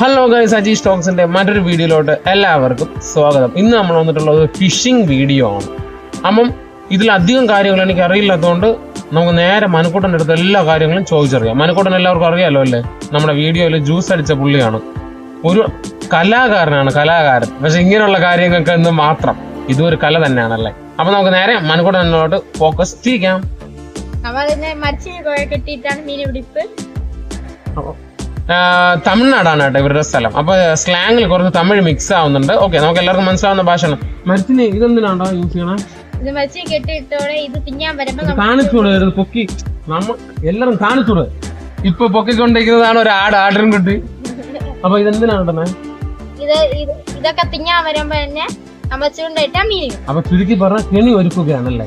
Hello guys Aji സ്റ്റോക്സിന്റെ മറ്റൊരു വീഡിയോയിലോട്ട് എല്ലാവർക്കും സ്വാഗതം. ഇന്ന് നമ്മൾ വന്നിട്ടുള്ളത് ഫിഷിംഗ് വീഡിയോ ആണ്. അപ്പം ഇതിലധികം കാര്യങ്ങൾ എനിക്ക് അറിയില്ലാത്തതുകൊണ്ട് നമുക്ക് നേരെ മനുക്കൂട്ടന്റെ അടുത്ത് എല്ലാ കാര്യങ്ങളും ചോദിച്ചറിയാം. മനുക്കൂട്ടൻ എല്ലാവർക്കും അറിയാലോ അല്ലേ? നമ്മുടെ വീഡിയോയിൽ ജ്യൂസ് അടിച്ച പുള്ളിയാണ്. ഒരു കലാകാരനാണ് കലാകാരൻ. പക്ഷെ ഇങ്ങനെയുള്ള കാര്യങ്ങൾക്ക് എന്ന് മാത്രം. ഇതും ഒരു കല തന്നെയാണല്ലേ? അപ്പൊ നമുക്ക് നേരെ മനുക്കൂട്ടനോട്ട് ഫോക്കസ് ചെയ്യാം നമ്മളിന്ന് മരിച്ചിന് കുഴ കെട്ടിയിട്ടാണ് മീൻ പിടിപ്പ്. തമിഴ്നാടാണ് കേട്ടോ ഇവരുടെ സ്ഥലം. അപ്പൊ സ്ലാങ്ങിൽ കുറച്ച് തമിഴ് മിക്സ് ആവുന്നുണ്ട്. ഓക്കെ നമുക്ക് എല്ലാവർക്കും മനസ്സിലാവുന്ന ഭാഷയാണ്. മരത്തിന് ഇതെന്തിനാണ്ടോ യൂസ് ചെയ്യണേ? കാണിച്ചൂടെ പൊക്കി? നമ്മ എല്ലാരും കാണിച്ചൂടെ? ഇപ്പൊ പൊക്കിക്കൊണ്ടിരിക്കുന്നതാണ് ഒരു ആട് ആടിനും കുട്ടി. അപ്പൊ ഇതെന്തിനാണ് ഇതൊക്കെ തിന്നാൻ വരുമ്പോ തന്നെ. അപ്പൊ ചുരുക്കി പറഞ്ഞ കെണി ഒരുക്കുകയാണല്ലേ?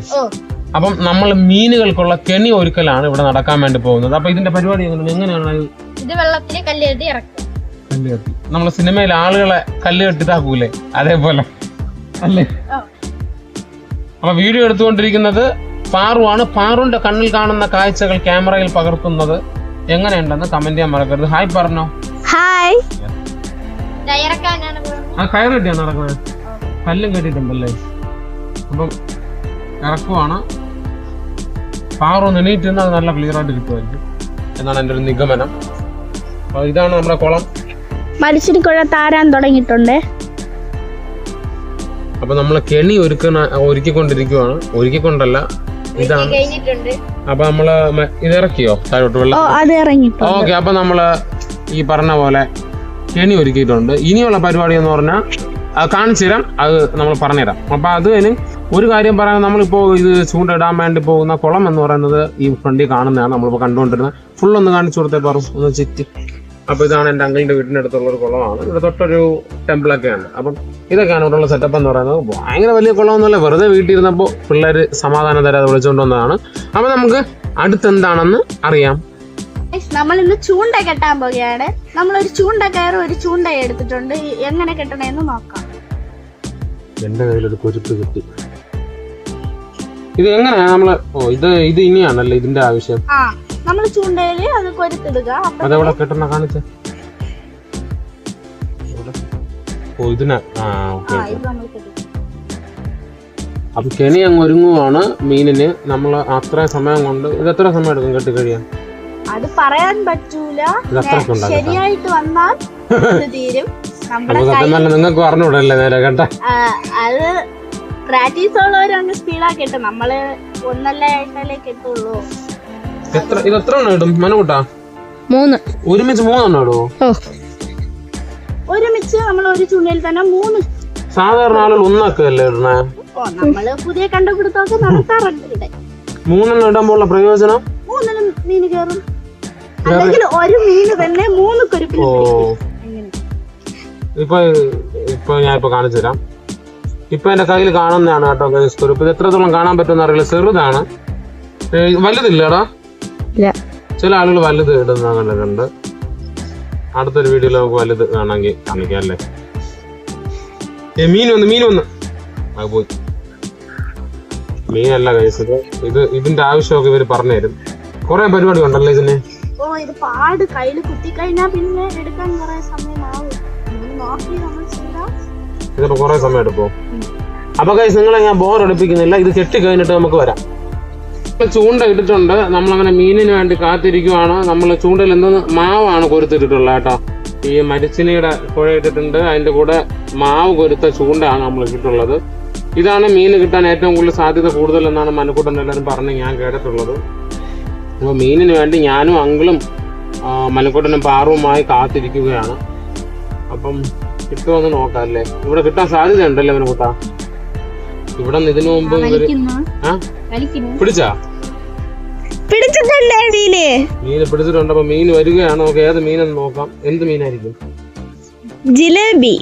അപ്പം നമ്മൾ മീനുകൾക്കുള്ള കെണി ഒരുക്കലാണ് ഇവിടെ നടക്കാൻ വേണ്ടി പോകുന്നത്. അപ്പൊ ഇതിന്റെ പരിപാടി എങ്ങനെയാണ്? എങ്ങനെയാണ് ഇത് വെള്ളത്തിൽ കല്ലെഴുതി ഇറക്കും. നമ്മളെ സിനിമയിൽ ആളുകളെ കല്ല് കെട്ടിതാക്കൂലേ അതേപോലെ. അല്ലേ? അപ്പൊ വീഡിയോ എടുത്തുകൊണ്ടിരിക്കുന്നത് പാറുവാണ്. പാറുവിന്റെ കണ്ണിൽ കാണുന്ന കാഴ്ചകൾ ക്യാമറയിൽ പകർത്തുന്നത് എങ്ങനെയുണ്ടെന്ന് കമന്റ് ചെയ്യാൻ മറക്കരുത്. ഹായ് പറഞ്ഞോ. ഹായ് ആ കയർ കെട്ടിയാണ് നടക്കുന്നത്. കല്ലും കെട്ടിട്ടുണ്ടല്ലേ അപ്പം ഇറക്കുവാണ്. പാറു നെണീറ്റ് അത് നല്ല ക്ലിയർ ആയിട്ട് കിട്ടുമായിരിക്കും. എന്നാണ് എന്റെ ഒരു നിഗമനം. ഇതാണ് നമ്മുടെ കുളം. മരിച്ചിരിക്കുഴ കുഴ താരാൻ തുടങ്ങിയിട്ടുണ്ട്. അപ്പൊ നമ്മൾ കെണി ഒരുക്കുന്ന ഒരുക്കിക്കൊണ്ടിരിക്കുവാണ്. ഒരുക്കിക്കൊണ്ടല്ല ഇതാണ്. അപ്പൊ നമ്മൾ ഇത് ഇറക്കിയോ താഴോട്ട് ഓ വെള്ളം ഓക്കെ അപ്പൊ നമ്മൾ ഈ പറഞ്ഞ പോലെ കെണി ഒരുക്കിയിട്ടുണ്ട്. ഇനിയുള്ള പരിപാടി എന്ന് പറഞ്ഞാൽ കാണിച്ചു തരാം അത് നമ്മൾ പറഞ്ഞുതരാം. അപ്പൊ അത് കഴിഞ്ഞ് ഒരു കാര്യം പറയാൻ നമ്മളിപ്പോ ഇത് ചൂണ്ടിടാൻ വേണ്ടി പോകുന്ന കുളം എന്ന് പറയുന്നത് ഈ ഫ്രണ്ടിൽ കാണുന്നതാണ്. നമ്മളിപ്പോ കണ്ടുകൊണ്ടിരുന്നത്. ഫുൾ ഒന്ന് കാണിച്ചു കൊടുത്തേ പറഞ്ഞു ഒന്ന് ചുറ്റി. അപ്പൊ ഇതാണ് എന്റെ അങ്കിളിന്റെ വീടിന്റെ അടുത്തുള്ള ഒരു കുളമാണ്. ഇവിടെ തൊട്ടൊരു ടെമ്പിളൊക്കെ ഉണ്ട് അപ്പം ഇതൊക്കെയാണ് ഇവിടെയുള്ള സെറ്റപ്പ് എന്ന് പറയുന്നത്. ഭയങ്കര വലിയ കുളമൊന്നുമല്ല. വെറുതെ വീട്ടിലിരുന്നപ്പോൾ പിള്ളേർ സമാധാനം തരാതെ വിളിച്ചുകൊണ്ട് വന്നതാണ്. അപ്പൊ നമുക്ക് അടുത്തെന്താണെന്ന് അറിയാം. നമ്മൾ ഇന്ന് ചൂണ്ട കെട്ടാൻ പോവുകയാണ്. നമ്മൾ ഒരു ചൂണ്ട കയറും ഒരു ചൂണ്ട എടുത്തിട്ടുണ്ട്. എങ്ങനെ കെട്ടണമെന്ന് നോക്കാം. എന്റെ കയ്യിലൊരു കൊരുത്ത് കിട്ടി. ഇത് എങ്ങനെയാ നമ്മൾ ഓ ഇത് ഇത് ഇനിയാണല്ലേ ഇതിന്റെ ആവശ്യം? ആ നമ്മൾ ചൂണ്ടയിൽ അത് കൊരുത്തിടുക. അതെവിടെ കിട്ടണ കാണിച്ച? അപ്പൊ കെണി അങ്ങ് ഒരുങ്ങുവാണ് മീനിന്. നമ്മൾ അത്ര സമയം കൊണ്ട് ഇത് എത്ര സമയം എടുക്കും കെട്ടി കഴിയാൻ? അത് പറയാൻ പറ്റൂല. ശരിയായിട്ട് വന്നാൽ തീരും. നിങ്ങൾക്ക് പറഞ്ഞുവിടല്ലേ നേരെ കേട്ടെ? അത് പ്രാക്ടീസ് ഉള്ളവരങ്ങ് സ്പീഡാക്കിട്ട് നമ്മൾ ഒന്നല്ലേ എണ്ണല്ലേ കെട്ടുള്ളൂ. എത്ര ഇത് എത്ര എണ്ണം ഇടും മനകൂട്ടാ മൂന്ന്. ഒരുമിച്ച് മൂന്നെണ്ണം ഇടുവോ? ഓ. ഒരുമിച്ച് നമ്മൾ ഒരു ചൂണ്ടയിൽ തന്നെ മൂന്ന്. സാധാരണ ആളുകൾ ഒന്നാക്കല്ലേ ഇടണേ ഓ നമ്മൾ പുതിയ കണ്ടുപിടുത്തമൊക്കെ നടത്താറുണ്ട് ഇവിടെ. മൂന്നെണ്ണം ഇടുമ്പോൾ ഉള്ള പ്രയോജനം? മൂന്നിനും മീന് കയറും. അല്ലെങ്കിൽ ഒരു മീന് തന്നെ മൂന്ന് കുരുപ്പിന് ഓ ഇപ്പൊ ഇപ്പൊ ഞാൻ ഇപ്പൊ കാണിച്ചു തരാം. ഇപ്പൊ എന്റെ കയ്യിൽ കാണുന്നതാണ് കേട്ടോ ഇത് എത്രത്തോളം കാണാൻ പറ്റുമെന്ന് അറിയില്ല. ചെറുതാണ്. വലുതില്ലടാ. ഇല്ല. ചില ആളുകൾ വലുത് ഇടുന്ന കണ്ടിട്ടുണ്ട് അടുത്തൊരു വീഡിയോയിൽ നമുക്ക് വലുത് വേണമെങ്കിൽ കാണിക്കാം അല്ലേ? ഏ മീൻ വന്ന് മീൻ വന്ന്. അത് പോയി. മീനല്ല കഴിച്ചത്. ഇത് ഇത് ഇതിന്റെ ആവശ്യമൊക്കെ ഇവർ പറഞ്ഞു തരും. കുറെ പരിപാടി ഉണ്ടല്ലോ ഇതിന്. ഓ ഇത് പാട്. കയ്യിൽ കുത്തി കഴിഞ്ഞാൽ പിന്നെ എടുക്കാൻ കുറെ സമയമാവും. ഒന്ന് നോക്കി നമ്മൾ ചെയ്താൽ ഇതിപ്പോ കുറെ സമയം എടുക്കും. അപ്പൊ കൈസ് നിങ്ങളെ ഞാൻ ബോർ എടുപ്പിക്കുന്നില്ല ഇത് കെട്ടി കഴിഞ്ഞിട്ട് നമുക്ക് വരാം. ഇപ്പൊ ചൂണ്ട ഇട്ടിട്ടുണ്ട്. നമ്മളങ്ങനെ മീനിന് വേണ്ടി കാത്തിരിക്കുവാണ്. നമ്മൾ ചൂണ്ടയിൽ എന്തോ മാവാണ് കൊരുത്തിട്ടിട്ടുള്ളത് കേട്ടോ. ഈ മരിച്ചിനിയുടെ കുഴ ഇട്ടിട്ടുണ്ട്. അതിന്റെ കൂടെ മാവ് കൊരുത്ത ചൂണ്ടയാണ് നമ്മൾ ഇട്ടിട്ടുള്ളത്. ഇതാണ് മീൻ കിട്ടാൻ ഏറ്റവും കൂടുതൽ സാധ്യത കൂടുതൽ എന്നാണ് മനക്കൂട്ടൻ എല്ലാവരും പറഞ്ഞ് ഞാൻ കേട്ടിട്ടുള്ളത്. അപ്പോൾ മീനിന് വേണ്ടി ഞാനും അങ്കിളും മനക്കൂട്ടനും പാറുമായി പാറുവുമായി കാത്തിരിക്കുകയാണ്. അപ്പം കിട്ടുമെന്ന് നോക്കാം അല്ലേ ഇവിടെ കിട്ടാൻ സാധ്യത ഉണ്ടല്ലേ മനക്കൂട്ട? ഇവിടെ നിന്ന് ഇതിനു മുമ്പ് പിടിച്ചാ? പിടിച്ചിട്ടുണ്ടേ മീന്? മീൻ പിടിച്ചിട്ടുണ്ട്. അപ്പൊ മീൻ വരികയാണ്? നമുക്ക് ഏത് മീനെന്ന് നോക്കാം. എന്ത് മീനായിരിക്കും? ജിലേബി.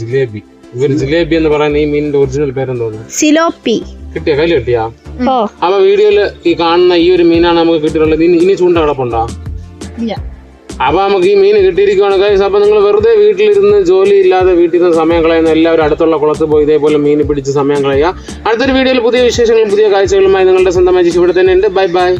ജിലേബി. ഇവർ ജിലേബി എന്ന് പറയുന്ന ഈ മീനിന്റെ ഒറിജിനൽ പേരെന്തോന്നു സിലോപ്പി. കിട്ടിയ? കയ്യിൽ കിട്ടിയാ? അപ്പൊ വീഡിയോയിൽ ഈ കാണുന്ന ഈ ഒരു മീനാണ് നമുക്ക് കിട്ടിയിട്ടുള്ളത്. ഇനി ഇനി ചൂണ്ട കിടപ്പുണ്ടോ? അപ്പൊ നമുക്ക് ഈ മീൻ കിട്ടിയിരിക്കുകയാണ് കൈസ് അപ്പൊ നിങ്ങൾ വെറുതെ വീട്ടിലിരുന്ന് ജോലി ഇല്ലാതെ വീട്ടിൽ നിന്ന് സമയം കളയുന്ന എല്ലാവരും അടുത്തുള്ള കുളത്ത് പോയി ഇതേപോലെ മീൻ പിടിച്ച് സമയം കളയുക. അടുത്തൊരു വീഡിയോയിൽ പുതിയ വിശേഷങ്ങളും പുതിയ കാഴ്ചകളുമായി നിങ്ങളുടെ സ്വന്തമായി ഇവിടെ തന്നെ ഉണ്ട്. Bye bye